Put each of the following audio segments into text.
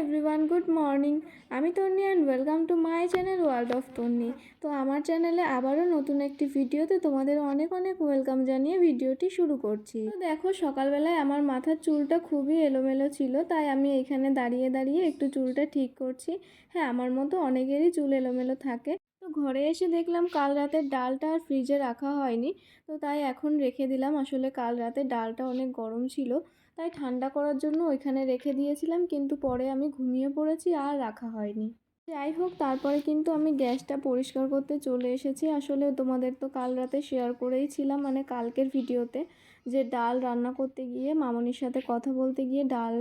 Everyone good morning আমি Tonni and welcome to my channel world of Tonni তো আমার চ্যানেলে আবারও নতুন একটি ভিডিওতে তোমাদের অনেক অনেক ওয়েলকাম জানিয়ে ভিডিওটি শুরু করছি। তো দেখো, সকালবেলায় আমার মাথার চুলটা খুবই এলোমেলো ছিল, তাই আমি এখানে দাঁড়িয়ে দাঁড়িয়ে একটু চুলটা ঠিক করছি। হ্যাঁ আমার মতো অনেকেরই চুল এলোমেলো থাকে। ঘরে এসে দেখলাম কাল রাতের ডালটা আর ফ্রিজে রাখা হয়নি, তো তাই এখন রেখে দিলাম। আসলে কাল রাতে ডালটা অনেক গরম ছিল তাই ঠান্ডা করার জন্য ওইখানে রেখে দিয়েছিলাম, কিন্তু পরে আমি ঘুমিয়ে পড়েছি আর রাখা হয়নি। যাই হোক, তারপরে কিন্তু আমি গ্যাসটা পরিষ্কার করতে চলে এসেছি। আসলে তোমাদের তো কাল রাতে শেয়ার করেই ছিলাম মানে কালকের ভিডিওতে যে ডাল রান্না করতে গিয়ে মামনির সাথে কথা বলতে গিয়ে ডাল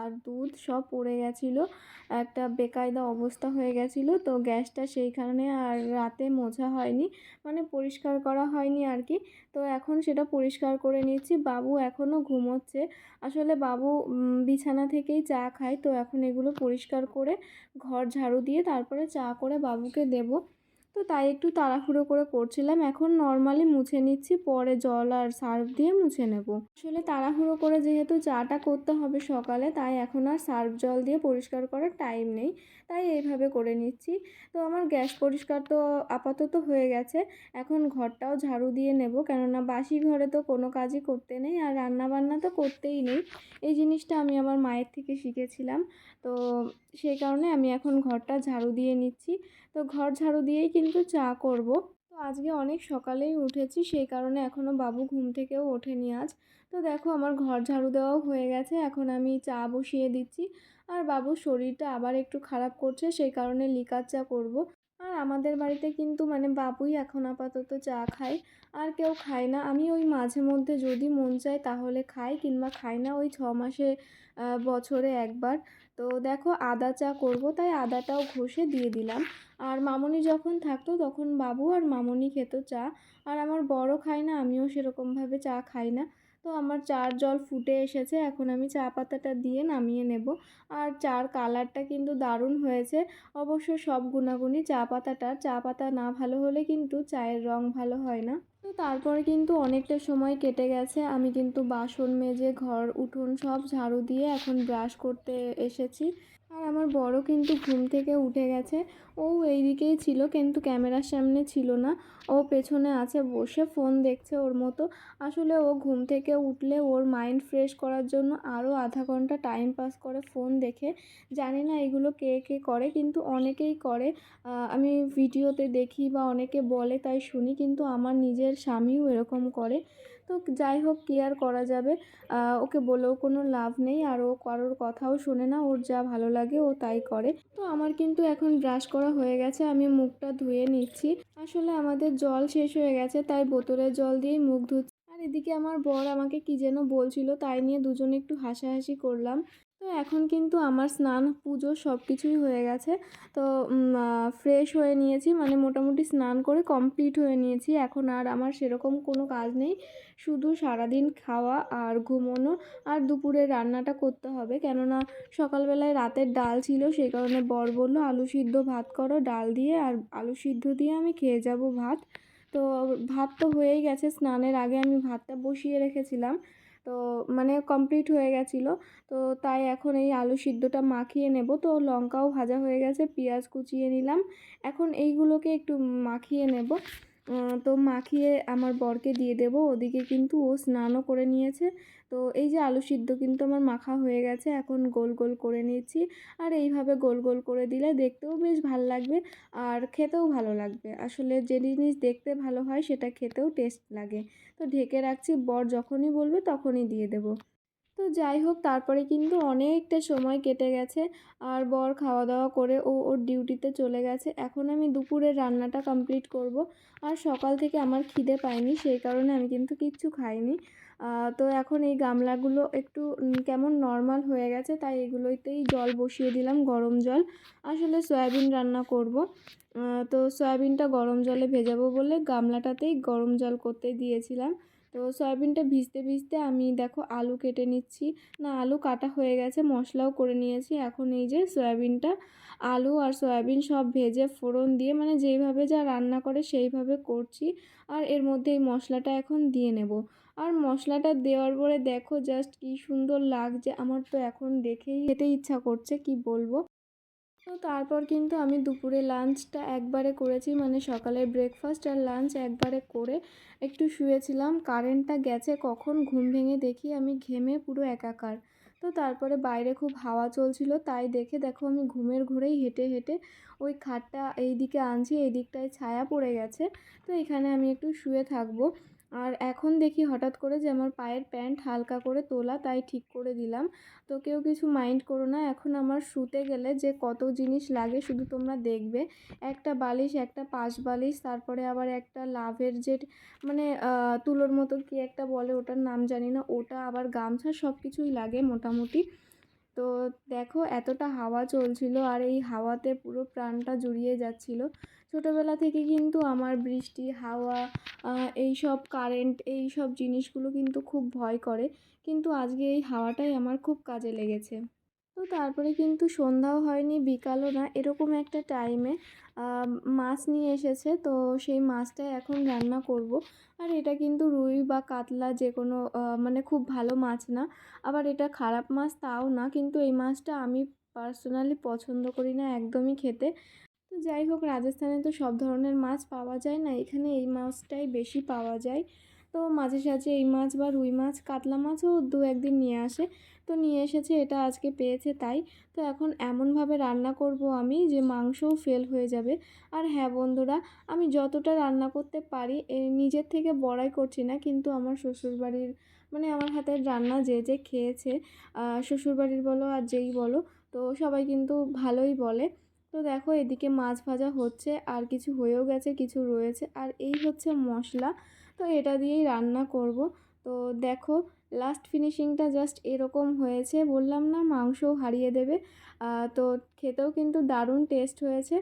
আর দুধ সব পড়ে গেছিল। একটা বেকায়দা অবস্থা হয়ে গেছিল, তো গ্যাসটা সেই কারণে আর রাতে মোছা হয়নি মানে পরিষ্কার করা হয়নি আর কি। তো এখন সেটা পরিষ্কার করে নিচ্ছি বাবু এখনও ঘুমোচ্ছে। আসলে বাবু বিছানা থেকেই চা খায়, তো এখন এগুলো পরিষ্কার করে ঘর ঝাড়ু দিয়ে তারপরে চা করে বাবুকে দেবো। তো তাই একটু তাড়াহুড়ো করে করছিলাম। এখন নর্মালি মুছে নিচ্ছি, পরে জল আর সার্ফ দিয়ে মুছে নেব। আসলে তাড়াহুড়ো করে যেহেতু চাটা করতে হবে সকালে, তাই এখন আর সার্ফ জল দিয়ে পরিষ্কার করার টাইম নেই। তাই এইভাবে করে নিচ্ছি। তো আমার গ্যাস পরিষ্কার তো আপাতত হয়ে গেছে। এখন ঘরটাও ঝাড়ু দিয়ে নেব। কেননা বাসি ঘরে তো কোনো কাজই করতে নেই আর রান্না বান্না তো করতেই নেই। এই জিনিসটা আমি আমার মায়ের থেকে শিখেছিলাম। তো সেই কারণে আমি এখন ঘরটা ঝাড়ু দিয়ে নিচ্ছি। তো ঘর ঝাড়ু দিয়েই কিন্তু চা করব। তো আজকে অনেক সকালেই উঠেছি, সেই কারণে এখনও বাবু ঘুম থেকেও ওঠেনি আজ। তো দেখো আমার ঘর ঝাড়ু দেওয়াও হয়ে গেছে, এখন আমি চা বসিয়ে দিচ্ছি। আর বাবুর শরীরটা আবার একটু খারাপ করছে, সেই কারণে লিকার চা করব। আর আমাদের বাড়িতে কিন্তু মানে বাবুই এখন আপাতত চা খায়, আর কেউ খায় না। আমি ওই মাঝে মধ্যে যদি মন চায় তাহলে খাই, কিংবা খাই না ওই ছ মাসে বছরে একবার। তো দেখো, আদা চা করব, তাই আদাটাও ঘষে দিয়ে দিলাম। আর মামনি যখন থাকতো তখন বাবু আর মামনি খেত চা। আর আমার বড় খায় না, আমিও সেরকমভাবে চা খাই না। তো আমার চার জল ফুটে এসেছে, এখন আমি চা পাতাটা দিয়ে নামিয়ে নেব। আর চার কালারটা কিন্তু দারুণ হয়েছে। অবশ্য সব গুণাগুণই চা পাতাটার। চা পাতা না ভালো হলে কিন্তু চায়ের রং ভালো হয় না। তো তারপরে কিন্তু অনেকটা সময় কেটে গেছে। আমি কিন্তু বাসন মেজে, ঘর, উঠোন সব ঝাড়ু দিয়ে এখন ব্রাশ করতে এসেছি। আর আমার বড় কিন্তু ঘুম থেকে উঠে গেছে। ও এই দিকেই ছিল কিন্তু ক্যামেরার সামনে ছিল না। ও পেছনে আছে, বসে ফোন দেখছে ওর মতো। আসলে ও ঘুম থেকে উঠলে ওর মাইন্ড ফ্রেশ করার জন্য আরও আধা ঘণ্টা টাইম পাস করে ফোন দেখে। জানি না এগুলো কে কে করে, কিন্তু অনেকেই করে। আমি ভিডিওতে দেখি বা অনেকে বলে তাই শুনি, কিন্তু আমার নিজের স্বামীও এরকম করে। তো যাই হোক কী আর করা যাবে। ওকে বলেও কোনো লাভ নেই আর ও কারোর কথাও শোনে না, ওর যা ভালো লাগে ও তাই করে। তো আমার কিন্তু এখন ব্রাশ করা হয়ে গেছে, আমি মুখটা ধুয়ে নিচ্ছি। আসলে আমাদের জল শেষ হয়ে গেছে, তাই বোতলের জল দিয়েই মুখ ধুচ্ছি। এদিকে আমার বর আমাকে কি যেন বলছিল তাই নিয়ে দুজনে একটু হাসাহাসি করলাম। তো এখন কিন্তু আমার স্নান, পুজো সব কিছুই হয়ে গেছে। তো ফ্রেশ হয়ে নিয়েছি মানে মোটামুটি স্নান করে কমপ্লিট হয়ে নিয়েছি। এখন আর আমার সেরকম কোনো কাজ নেই। শুধু সারাদিন খাওয়া আর ঘুমোনো আর দুপুরে রান্নাটা করতে হবে। কেননা সকালবেলায় রাতের ডাল ছিল, সেই কারণে বর বলল, আলু সিদ্ধ ভাত করো, ডাল দিয়ে আর আলু সিদ্ধ দিয়ে আমি খেয়ে যাব ভাত। তো ভাত তো হয়েই গেছে, স্নানের আগে আমি ভাতটা বসিয়ে রেখেছিলাম। তো মানে কমপ্লিট হয়ে গেছিল। তো তাই এখন এই আলু সিদ্ধটা মাখিয়ে নেব। তো লঙ্কাও ভাজা হয়ে গেছে, পেঁয়াজ কুচিয়ে নিলাম। এখন এইগুলোকে একটু মাখিয়ে নেব। তো মাখিয়ে আমার বরকে দিয়ে দেব। ওদিকে কিন্তু ও স্নানও করে নিয়েছে। তো এই যে আলু সিদ্ধ কিন্তু আমার মাখা হয়ে গেছে। এখন গোল গোল করে নিচ্ছি। আর এইভাবে গোল গোল করে দিলে দেখতেও বেশ ভালো লাগবে আর খেতেও ভালো লাগবে। আসলে যে জিনিস দেখতে ভালো হয় সেটা খেতেও টেস্ট লাগে। তো ঢেকে রাখছি। বর যখনই বলবে তখনই দিয়ে দেবো। তো যাই হোক, তারপরে কিন্তু অনেকটা সময় কেটে গেছে। আর বর খাওয়া দাওয়া করে ও ওর ডিউটিতে চলে গেছে। এখন আমি দুপুরের রান্নাটা কমপ্লিট করব। আর সকাল থেকে আমার খিদে পায়নি, সেই কারণে আমি কিন্তু কিচ্ছু খাইনি। তো এখন এই গামলাগুলো একটু কেমন নর্মাল হয়ে গেছে, তাই এগুলোতেই জল বসিয়ে দিলাম, গরম জল। আসলে সয়াবিন রান্না করব। তো সয়াবিনটা গরম জলে ভেজাবো বলে গামলাটাতেই গরম জল করতে দিয়েছিলাম। তো সয়াবিনটা ভিজতে ভিজতে আমি দেখো আলু কেটে নিচ্ছি। না, আলু কাটা হয়ে গেছে, মশলাও করে নিয়েছি। এখন এই যে সয়াবিনটা, আলু আর সয়াবিন সব ভেজে ফোড়ন দিয়ে মানে যেইভাবে যা রান্না করে সেইভাবে করছি। আর এর মধ্যে এই মশলাটা এখন দিয়ে নেব। আর মশলাটা দেওয়ার পরে দেখো জাস্ট কি সুন্দর লাগছে। আমার তো এখন দেখেই খেতে ইচ্ছা করছে, কি বলব? তো তারপর কিন্তু আমি দুপুরে লাঞ্চটা একবারে করেছি মানে সকালের ব্রেকফাস্ট আর লাঞ্চ একবারে করে একটু শুয়েছিলাম। কারেন্টটা গেছে কখন ঘুম ভেঙে দেখি আমি ঘেমে পুরো একাকার। তো তারপরে বাইরে খুব হাওয়া চলছিল, তাই দেখে দেখো আমি ঘুমের ঘোরেই হেঁটে হেঁটে ওই খাটটা এই দিকে আনছি এই দিকটায় ছায়া পড়ে গেছে। তো এখানে আমি একটু শুয়ে থাকব। আর এখন দেখি হঠাৎ করে যে আমার পায়ের প্যান্ট হালকা করে তোলা, তাই ঠিক করে দিলাম। তো কেউ কিছু মাইন্ড করো না, এখন আমার শুতে গেলে যে কত জিনিস লাগে শুধু তোমরা দেখবে। একটা বালিশ, একটা পাশ বালিশ, তারপরে আবার একটা লাভের যে মানে তুলোর মতো কি একটা বলে ওটার নাম জানি না, ওটা আবার গামছা সব কিছুই লাগে মোটামুটি। তো দেখো এতটা হাওয়া চলছিল আর এই হাওয়াতে পুরো প্রাণটা জুড়িয়ে যাচ্ছিল। ছোটোবেলা থেকে কিন্তু আমার বৃষ্টি, হাওয়া এই সব কারেন্ট এই সব জিনিসগুলো কিন্তু খুব ভয় করে। কিন্তু আজকে এই হাওয়াটাই আমার খুব কাজে লেগেছে। তো তারপরে কিন্তু সন্ধ্যাও হয়নি, বিকালও না, এরকম একটা টাইমে মাছ নিয়ে এসেছে। তো সেই মাছটাই এখন রান্না করব। আর এটা কিন্তু রুই বা কাতলা যে কোনো মানে খুব ভালো মাছ না। আবার এটা খারাপ মাছ তাও না, কিন্তু এই মাছটা আমি পার্সোনালি পছন্দ করি না একদমই খেতে। তো যাই হোক, রাজস্থানে তো সব ধরনের মাছ পাওয়া যায় না, এখানে এই মাছটাই বেশি পাওয়া যায়। তো মাঝে সাঝে এই মাছ বা রুই মাছ, কাতলা মাছও দু একদিন নিয়ে আসে। তো নিয়ে এসেছে, এটা আজকে পেয়েছে তাই। তো এখন এমনভাবে রান্না করব আমি যে মাংসও ফেল হয়ে যাবে। আর হ্যাঁ বন্ধুরা, আমি যতটা রান্না করতে পারি নিজের থেকে বড়াই করছি না, কিন্তু আমার শ্বশুরবাড়ির মানে আমার হাতের রান্না যে যে খেয়েছে শ্বশুরবাড়ির বলো আর যেই বলো, তো সবাই কিন্তু ভালোই বলে। তো দেখো এদিকে মাছ ভাজা হচ্ছে, আর কিছু হয়েও গেছে, কিছু রয়েছে, আর এই হচ্ছে মশলা। তো এটা দিয়েই রান্না করব। তো দেখো লাস্ট ফিনিশিংটা জাস্ট এরকম হয়েছে। বললাম না মাংসও হারিয়ে দেবে। তো খেতেও কিন্তু দারুণ টেস্ট হয়েছে।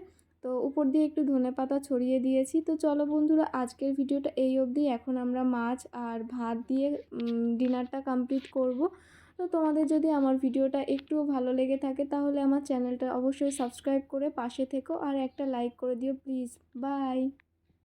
তো উপর দিয়ে একটু ধনে পাতা ছড়িয়ে দিয়েছি। তো চলো বন্ধুরা, আজকের ভিডিওটা এই অবধি। এখন আমরা মাছ আর ভাত দিয়ে ডিনারটা কমপ্লিট করব। তো তোমাদের যদি আমার ভিডিওটা একটুও ভালো লেগে থাকে, তাহলে আমার চ্যানেলটা অবশ্যই সাবস্ক্রাইব করে পাশে থেকো। আর একটা লাইক করে দিও প্লিজ বাই